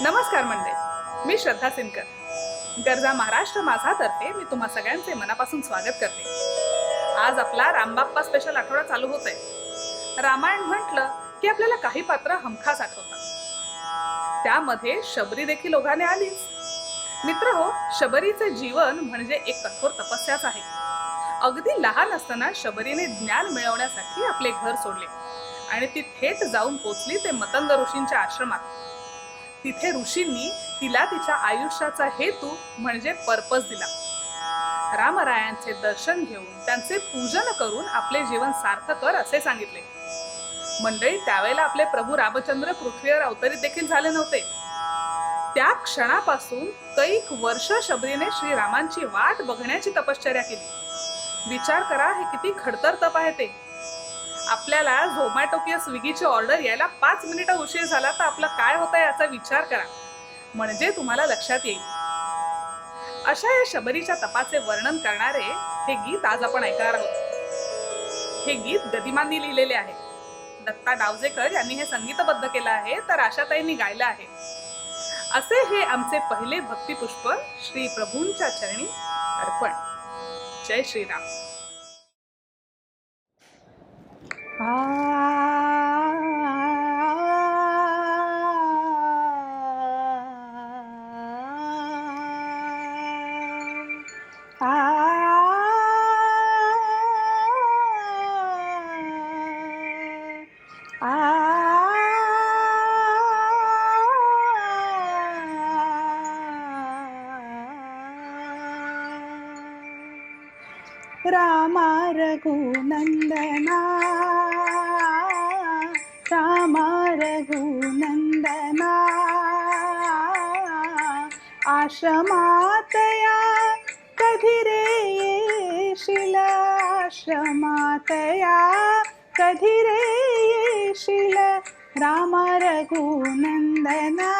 नमस्कार मंडळी. मी श्रद्धा सिनकर गरजा महाराष्ट्र माझातर्फे मी तुम्हा सगळ्यांचे मनापासून स्वागत करते. आज आपला रामबाप्पा स्पेशल आठवडा चालू होत आहे रामायण म्हटलं की आपल्याला काही पात्र हमखास आठवतात त्यामध्ये शबरी देखील ओघाने आलीच. मित्र हो शबरीचे जीवन म्हणजे एक कठोर तपस्याच आहे. अगदी लहान असताना शबरीने ज्ञान मिळवण्यासाठी आपले घर सोडले. आणि ती थेट जाऊन पोचली ते मतंग ऋषींच्या आश्रमात. तिथे ऋषींनी तिला तिच्या आयुष्याचा हेतू म्हणजे पर्पज दिला. रामरायांचे दर्शन घेऊन त्यांचे पूजन करून आपले जीवन सार्थ कर असे सांगितले. मंडळी त्यावेळेला आपले प्रभू रामचंद्र पृथ्वीवर अवतरित देखील झाले नव्हते. त्या क्षणापासून कैक वर्ष शबरीने श्रीरामांची वाट बघण्याची तपश्चर्या केली. विचार करा हे किती खडतर तप आहे ते. आपल्याला झोमॅटो किंवा स्विगीची ऑर्डर यायला पाच मिनिटं उशीर झाला तर आपला काय होता याचा विचार करा. म्हणजे तुम्हाला लक्षात येईल. अशा या शबरीच्या तपाचे वर्णन करणारे हे गीत आज आपण ऐकणार आहोत. हे गीत गदिमांनी लिहिलेले आहे. दत्ता डावजेकर यांनी हे संगीतबद्ध केलं आहे तर आशाताईंनी गायलं आहे. असे हे आमचे पहिले भक्तिपुष्प श्री प्रभूंच्या चरणी अर्पण. जय श्रीराम. रामा रघुनन्दना। रामा रघुनन्दना। आश्रमातया कधिरे शिलाश्रमातया कधिरे शिल। राम रघुनन्दना।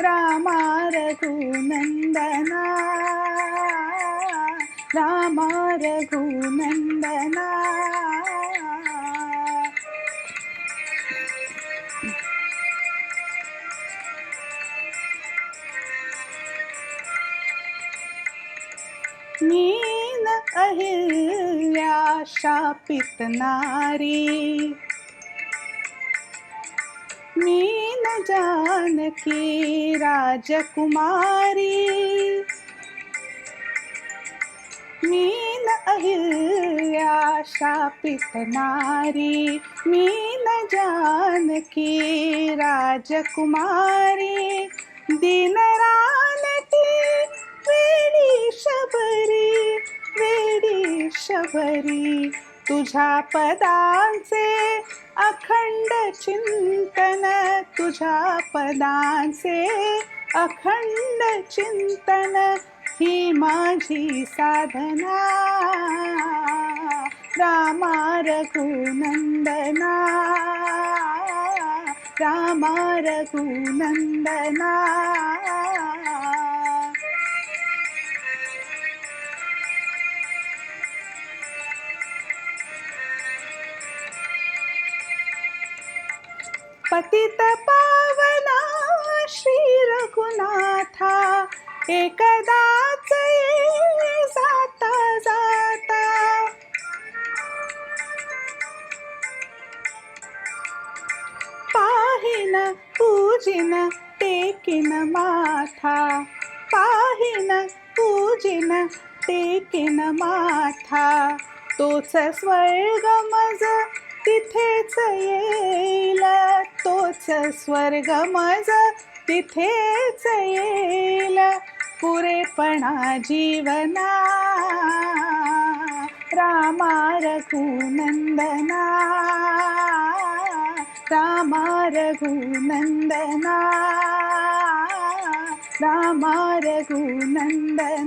रामर्घुनन्दना रामा मीन अहिल्या शापित नारी। मीन जानकी राजकुमारी। मीन अहिल्या शापित नारी मी मीन जानकी राजकुमारी दिनरानती वेडी शबरी वेडी शबरी तुझ्या पदांचे अखंड चिंतन तुझ्या पदांचे अखंड चिंतन ही माझी साधना. रामा रघुनंदना रामा रघुनंदना पतित पावना श्री रघुनाथा. एकदाच जाता जाता. पाहिन पूजिन टेकिन माथा. पाहिन पूजिन टेकिन माथा. तोच स्वर्ग मज तिथेच येईल. तोच स्वर्ग मज तिथेच येईल. पुरेपणा जीवना। रामारघुनन्दना। रामारघुनन्दना। रामारघुनन्दना।